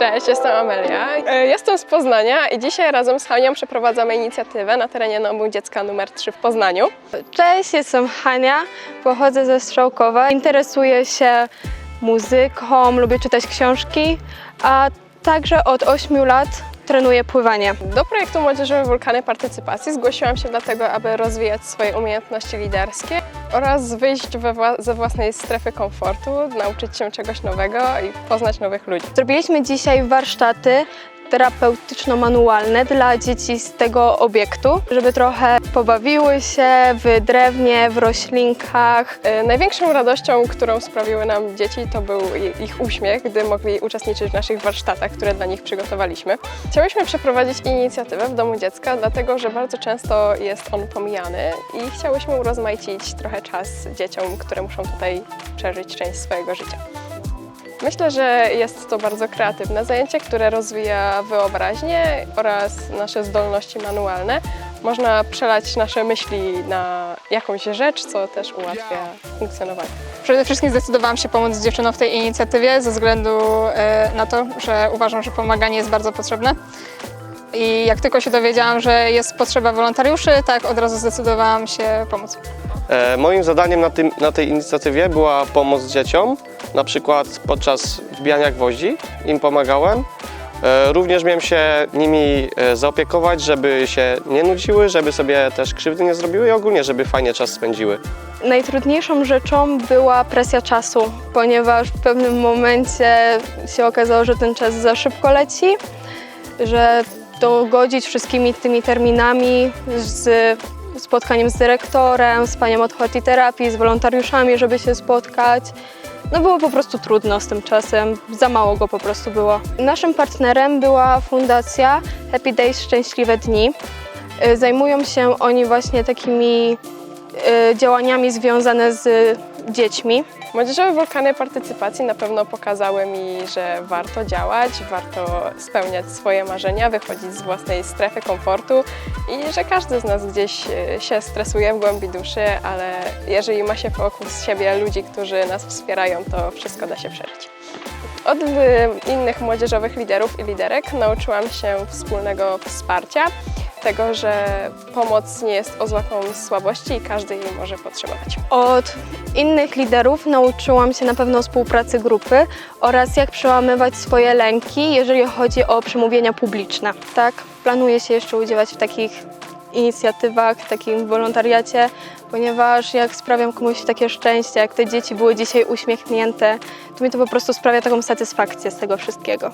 Cześć, jestem Amelia. E, Jestem z Poznania i dzisiaj razem z Hanią przeprowadzamy inicjatywę na terenie Domu Dziecka numer 3 w Poznaniu. Cześć, jestem Hania, pochodzę ze Strzałkowa. Interesuję się muzyką, lubię czytać książki, a także od 8 lat trenuję pływanie. Do projektu Młodzieżowe Wulkany Partycypacji zgłosiłam się dlatego, aby rozwijać swoje umiejętności liderskie oraz wyjść wła- ze własnej strefy komfortu, nauczyć się czegoś nowego i poznać nowych ludzi. Zrobiliśmy dzisiaj warsztaty terapeutyczno-manualne dla dzieci z tego obiektu, żeby trochę pobawiły się w drewnie, w roślinkach. E, Największą radością, którą sprawiły nam dzieci, to był ich uśmiech, gdy mogli uczestniczyć w naszych warsztatach, które dla nich przygotowaliśmy. Chciałyśmy przeprowadzić inicjatywę w Domu Dziecka, dlatego że bardzo często jest on pomijany i chciałyśmy urozmaicić trochę czas dzieciom, które muszą tutaj przeżyć część swojego życia. Myślę, że jest to bardzo kreatywne zajęcie, które rozwija wyobraźnię oraz nasze zdolności manualne. Można przelać nasze myśli na jakąś rzecz, co też ułatwia funkcjonowanie. Przede wszystkim zdecydowałam się pomóc dziewczynom w tej inicjatywie ze względu e, na to, że uważam, że pomaganie jest bardzo potrzebne. I jak tylko się dowiedziałam, że jest potrzeba wolontariuszy, tak od razu zdecydowałam się pomóc. E, Moim zadaniem na, tym, na tej inicjatywie była pomoc dzieciom, na przykład podczas wbijania gwoździ, im pomagałem. E, Również miałem się nimi e, zaopiekować, żeby się nie nudziły, żeby sobie też krzywdy nie zrobiły i ogólnie, żeby fajnie czas spędziły. Najtrudniejszą rzeczą była presja czasu, ponieważ w pewnym momencie się okazało, że ten czas za szybko leci, że dogodzić wszystkimi tymi terminami z spotkaniem z dyrektorem, z panią od terapii, z wolontariuszami, żeby się spotkać. No było po prostu trudno z tym czasem, za mało go po prostu było. Naszym partnerem była fundacja Happy Days Szczęśliwe Dni. Y, Zajmują się oni właśnie takimi y, działaniami związane z dziećmi. Młodzieżowe wulkany partycypacji na pewno pokazały mi, że warto działać, warto spełniać swoje marzenia, wychodzić z własnej strefy komfortu i że każdy z nas gdzieś e, się stresuje w głębi duszy, ale jeżeli ma się wokół siebie ludzi, którzy nas wspierają, to wszystko da się przeżyć. Od e, innych młodzieżowych liderów i liderek nauczyłam się wspólnego wsparcia, tego, że pomoc nie jest oznaką słabości i każdy jej może potrzebować. Od innych liderów nauczyłam się na pewno współpracy grupy oraz jak przełamywać swoje lęki, jeżeli chodzi o przemówienia publiczne. Tak, planuję się jeszcze udzielać w takich inicjatywach, w takim wolontariacie, ponieważ jak sprawiam komuś takie szczęście, jak te dzieci były dzisiaj uśmiechnięte, to mi to po prostu sprawia taką satysfakcję z tego wszystkiego.